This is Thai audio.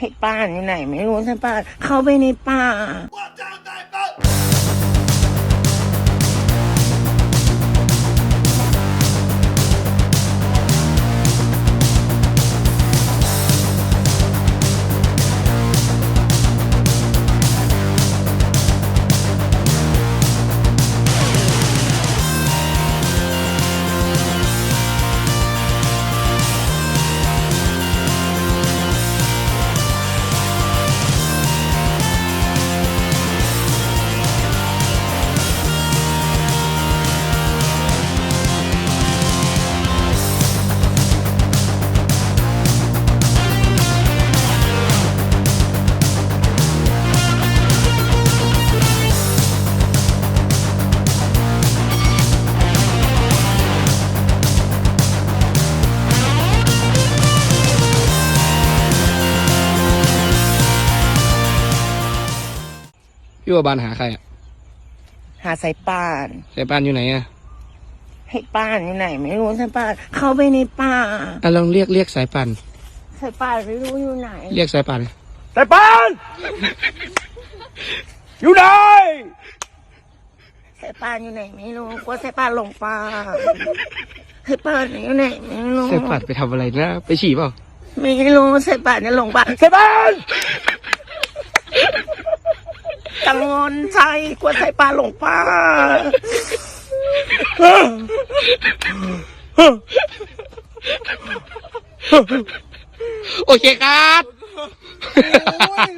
ให้ป้าอยู่ไหน ไม่รู้ใช่ป้า เข้าไปในป่า พี่ว่าบานหาใครอะหาสายป่านสายปานอยู่ไหนอะให้ป้าอยู่ไหน ไม่รู้ใช่ป้าเข้าไปในป่าอะลองเรียกเรียกสายปานสายป่านไม่รู้อยู่ไหน เรียกสายปานสายปาน อยู่ไหนสายป่านอยู่ไหนไม่รู้กลัวสายป่านหลงป่าให้ป้านอยู่ไหนไม่รู้สายปานไปทำอะไรนะ ไปฉี่เปล่าไม่รู้สายป่านจะหลงป่าสายปาน กังวลใจกลัวสายปลาหลงป่าโอเคครับ โอ้ย